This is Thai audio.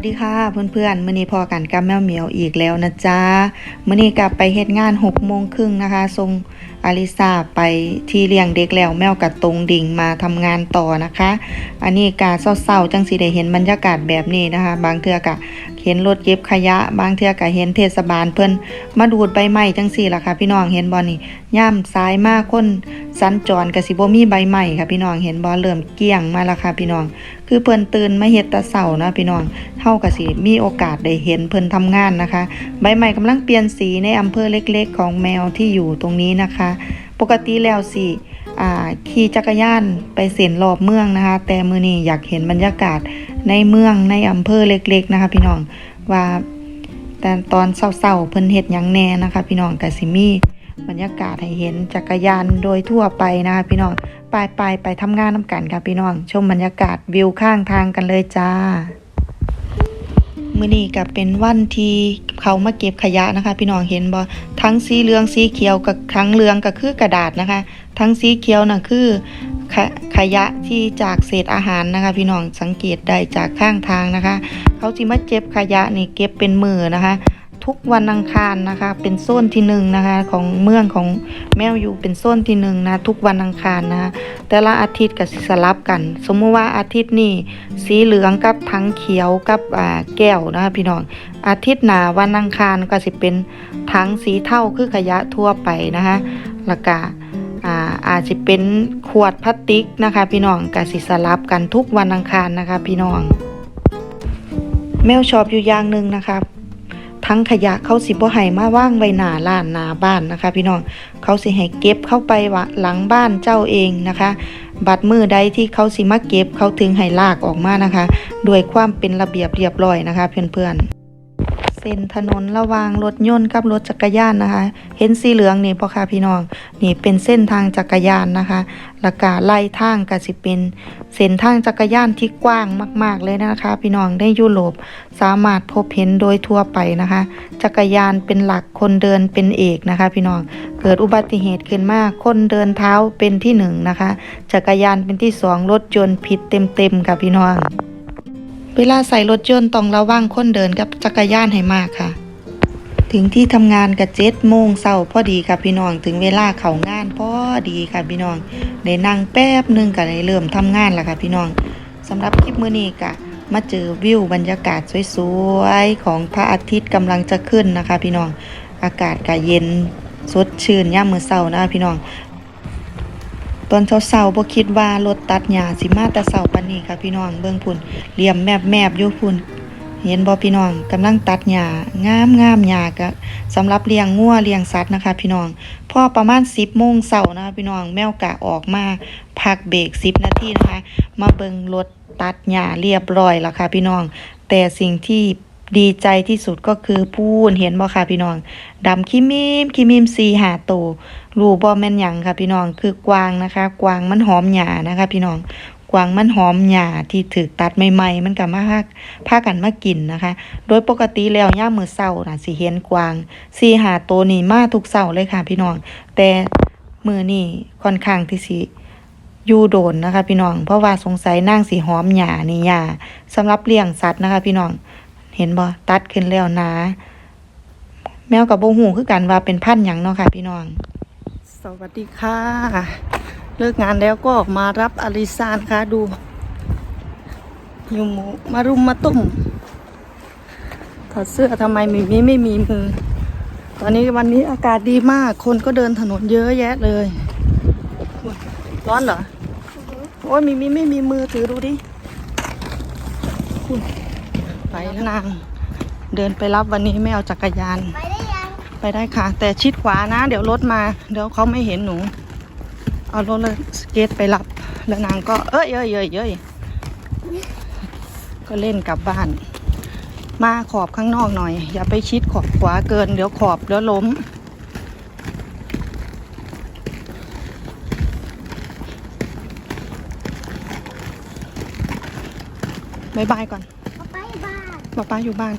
วัสดีค่ะเพื่อนๆมื้อนี้พอกันกับแมวเหมียวอีกแล้วนะจ๊ะมื้อนี้กลับไปเฮ็ดงาน6โมงครึ่งนะคะส่งอาริซาไปที่เลี้ยงเด็กแล้วแมวกับตรงดิ่งมาทำงานต่อนะคะ อันนี้กาเศร้าๆจังสิได้เห็นบรรยากาศแบบนี้นะคะ บางเทือกะเห็นรถเก็บขยะ บางเทือกะเห็นเทศบาลเพิ่นมาดูดใบไม้จังซี่ล่ะค่ะ พี่น้องเห็นบ่นี่ย่ามซ้ายมากคน สัญจรก็สิบ่มีใบไม้ค่ะพี่น้องเห็นบ่เริ่มเกลี้ยงมาแล้วค่ะพี่น้อง คือเพิ่นตื่นมาเฮ็ดแตะเช้านะพี่น้องเฮาก็สิมีโอกาสได้เห็นเพิ่นทำงานนะคะ ใบไม้กำลังเปลี่ยนสีในอำเภอเล็กๆ ของแมวที่อยู่ตรงนี้นะคะ ปกติแล้วสิขี่จักรยานไปเส้นรอบเมืองนะคะ แต่มือนี้อยากเห็นบรรยากาศในเมืองในอำเภอเล็ก ๆ นะคะ พี่น้องว่าแต่ตอนเช้าๆเพิ่นเฮ็ดหยังแน่นะคะ พี่น้องกสิมี บรรยากาศให้เห็นจักรยานโดยทั่วไปนะคะพี่น้องไปไปไปทำงานน้ำกันค่ะพี่น้อง ชมบรรยากาศวิวข้างทางกันเลยจ้ามื้อนี้ก็เป็นวันที่เขามาเก็บขยะนะคะ พี่น้องเห็นบ่ทั้งสีเหลืองสีเขียวกับทั้งเหลืองก็คือกระดาษนะคะ ทั้งสีเขียวน่ะคือขขยะที่จากเศษอาหารนะคะ พี่น้องสังเกตได้จากข้างทางนะคะ เขาสิมาเก็บขยะนี่เก็บเป็นมือนะคะ ทุกวันอังคารนะคะ เป็นโซนที่หนึ่งนะคะของเมืองของแมวอยู่เป็นโซนที่หนึ่งนะทุกวันอังคารนะคะแต่ละอาทิตย์ก็สิสลับกัน สมมุติว่าอาทิตย์นี้สีเหลืองกับทั้งเขียวกับแก้วนะคะพี่น้องอาทิตย์หนาวันอังคารก็สิเป็นทั้งสีเท่าคือขยะทั่วไปนะคะแล้วก็อาอาจจะเป็นขวดพลาสติกนะคะ พี่น้องก็สิสลับกันทุกวันอังคารนะคะ พี่น้องแมวชอบอยู่อย่างหนึ่งนะคะ ทั้งขยะเขาสิบ่ให้มาว่างไว้หน้าล้านหน้าบ้านนะคะ พี่น้องเขาสิให้เก็บเข้าไปวะหลังบ้านเจ้าเองนะคะ บัดมือใดที่เขาสิมาเก็บเขาถึงให้ลากออกมานะคะ ด้วยความเป็นระเบียบเรียบร้อยนะคะ เพื่อนๆ เส้นถนนระหว่างรถยนต์กับรถจักรยานนะคะ เห็นสีเหลืองนี่พ่อค่ะพี่น้องนี่เป็นเส้นทางจักรยานนะคะแล้วก็ไล่ทางก็สิเป็นเส้นทางจักรยานที่กว้างมาก ๆ เลยนะคะ พี่น้องได้ยุโรปสามารถพบเห็นโดยทั่วไปนะคะ จักรยานเป็นหลักคนเดินเป็นเอกนะคะ พี่น้องเกิดอุบัติเหตุขึ้นมากคนเดินเท้าเป็นที่หนึ่งนะคะ จักรยานเป็นที่สองรถยนต์ผิดเต็มๆค่ะพี่น้อง เวลาใส่รถยนต์ต้องระวังคนเดินกับจักรยานให้มากค่ะ ถึงที่ทำงานกับเจ็ดโมงเช้าพอดีค่ะพี่น้อง ถึงเวลาเข้างานพอดีค่ะพี่น้องได้นั่งแป๊บหนึงก็ได้เริ่มทำงานแล้วค่ะพี่น้องสำหรับคลิปมื้อนี้ก็มาเจอวิวบรรยากาศสวยๆของพระอาทิตย์กำลังจะขึ้นนะคะ พี่น้อง อากาศก็เย็นสดชื่นย่ามมือเช้านะพี่น้อง ตอนเช้าๆบ่คิดว่ารถตัดหญ้าสิมาแต่เช้าปานนี้ค่ะพี่น้องเบิ่งพุ่นเหลี่ยมแมบๆอยู่พุ่นเห็นบ่พี่น้องกำลังตัดหญ้างามงามหญ้าก็สำหรับเลี้ยงงัวเลี้ยงสัตว์นะคะ พี่น้องพอประมาณ 10 โมงเช้านะคะพี่น้องแมวกะออกมาพักเบรก10 นาทีนะคะ มาเบิ่งรถตัดหญ้าเรียบร้อยแล้วค่ะพี่น้อง แต่สิ่งที่ ดีใจที่สุดก็คือพูนเห็นบ่ค่ะพี่น้องดำคิมิมคิมิมสีหาโตรูบ่แม่นหยังค่ะพี่น้องคือกวางนะคะ กวางมันหอมหญ้านะคะ พี่น้องกวางมันหอมหญ้าที่ถูกตัดใหม่ๆ มันก็มาพาพากันมากินนะคะ โดยปกติแล้วย่ามมือเช้าน่ะสิเห็นกวางสี่หาตัวนี่มาทุกเช้าเลยค่ะพี่น้อง แต่มือนี้ค่อนข้างที่สิอยู่โดนนะคะ พี่น้อง เพราะว่าสงสัยนางสิหอมหญ้านี่หญ้าสำหรับเลี้ยงสัตว์นะคะ พี่น้อง เห็นบ่ตัดขึ้นแล้วนะ แมวกับบ่ฮู้คือกันว่าเป็นพันธุ์หยังเนาะค่ะ พี่น้อง สวัสดีค่ะ เลิกงานแล้วก็ออกมารับอลิซานค่ะดูหิวหมูมารุมมาตุ้มถอดเสื้อทำไมมีมีไม่มีมือ ตอนนี้วันนี้อากาศดีมาก คนก็เดินถนนเยอะแยะเลย ร้อนเหรอ โอ้ยมีมีไม่มีมือถือดูดิอุ๊ย ไปแล้วนางเดินไปรับวันนี้ไม่เอาจักรยาน ไปได้ยัง ไปได้ค่ะ แต่ชิดขวานะ เดี๋ยวรถมา เดี๋ยวเขาไม่เห็นหนู เอารถเลยสเก็ตไปรับ แล้วนางก็เอ้ยเอ้ยเอ้ยเอ้ยก็เล่นกลับบ้าน มาขอบข้างนอกหน่อย อย่าไปชิดขอบขวาเกิน เดี๋ยวขอบเดี๋ยวล้มบายบายก่อนเอาไปบ้าน ป๊าป๊าอยู่บ้าน